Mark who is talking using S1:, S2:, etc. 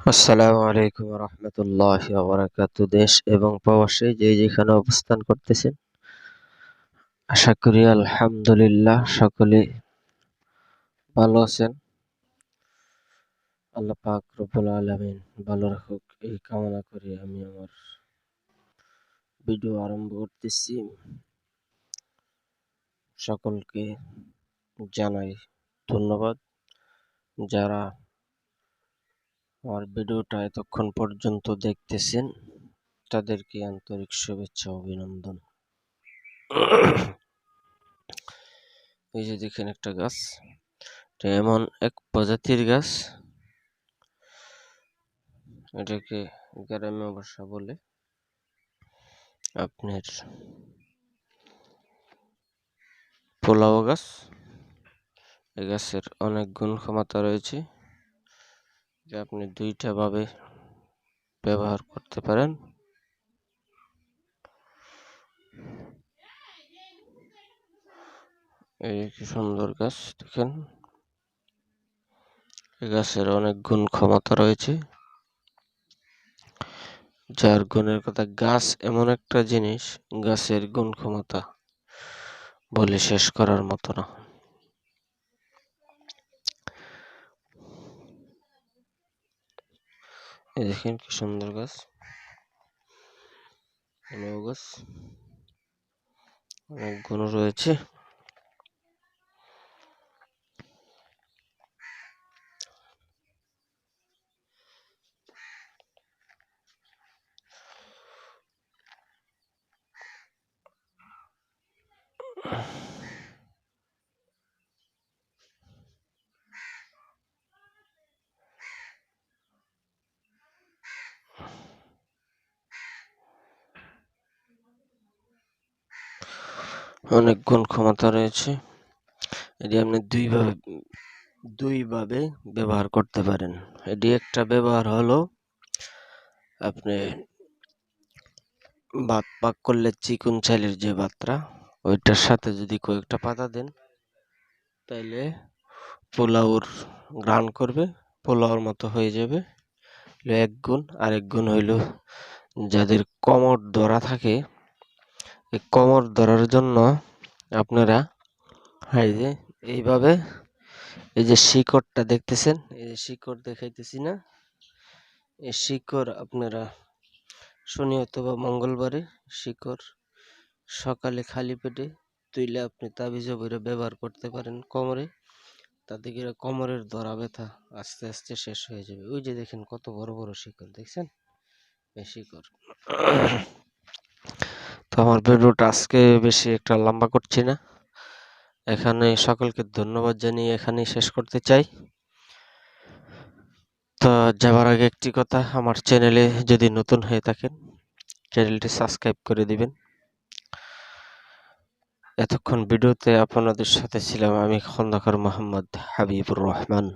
S1: আসসালামু আলাইকুম রহমতুল্লাহ বারাকাত দেশ এবং প্রবাসে যে যেখানে অবস্থান করতেছেন, আশা করি আলহামদুলিল্লাহ সকলে ভালো আছেন। আল্লাহ পাক রব্বুল আলামিন ভালো রাখুক, এই কামনা করি আমি আমার ভিডিও আরম্ভ করতেছি। সকলকে জানাই ধন্যবাদ। যারা আমার ভিডিওটা এতক্ষণ পর্যন্ত দেখতেছেন। তাদেরকে আন্তরিক শুভেচ্ছা, অভিনন্দন। এই যে দেখেন একটা গাছ। এটা এমন এক প্রজাতির গাছ। এটাকে গ্রামে ভাষা বলে আপনার পোলাও গাছ। এই গাছের অনেক গুণ ক্ষমতা রয়েছে। যে আপনি দুইটা ভাবে ব্যবহার করতে পারেন। এই কি সুন্দর গাছ, দেখেন। গাছের অনেক গুণ ক্ষমতা রয়েছে। যার গুণের কথা, গাছ এমন একটা জিনিস, গাছের গুণ ক্ষমতা বলে শেষ করার মতো না। দেখেন কি সুন্দর গাছ। গাছ। অনেক গুণ রয়েছে। অনেক গুণ ক্ষমতা রয়েছে। এটি আপনি দুইভাবে দুইভাবে ব্যবহার করতে পারেন। এটি একটা ব্যবহার হলো, আপনি ভাত পাক করলে চিকুন চালের যে ভাতটা ওইটার সাথে যদি কয়েকটা পাতা দেন, তাইলে পোলাওর গ্রান করবে, পোলাওর মতো হয়ে যাবে। এক গুণ, আরেক গুণ হইল, যাদের কমর ধরা থাকে কোমর ধরার জন্য আপনারা এই যে এইভাবে এই যে শিকড়টা দেখতেছেন, এই যে শিকড় দেখাইতেছি না, এই শিকড় আপনারা শনি অথবা মঙ্গলবারে শিকড় সকালে খালি পেটে তুইলে আপনি তাবিজে ভরে ব্যবহার করতে পারেন কোমরে, তাতে করে কোমরের ধরা ব্যথা আস্তে আস্তে শেষ হয়ে যাবে। ওই যে দেখেন কত বড় বড় শিকড়, দেখছেন? এই শিকড়। তো আমার ভিডিওটা আজকে বেশি একটা লম্বা করছি না। এখানে সকলকে ধন্যবাদ জানিয়ে এখানেই শেষ করতে চাই। তো যাবার আগে একটি কথা, আমার চ্যানেলে যদি নতুন হয়ে থাকেন চ্যানেলটি সাবস্ক্রাইব করে দিবেন। এতক্ষণ ভিডিওতে আপনাদের সাথে ছিলাম আমি খন্দকার মোহাম্মদ হাবিবুর রহমান।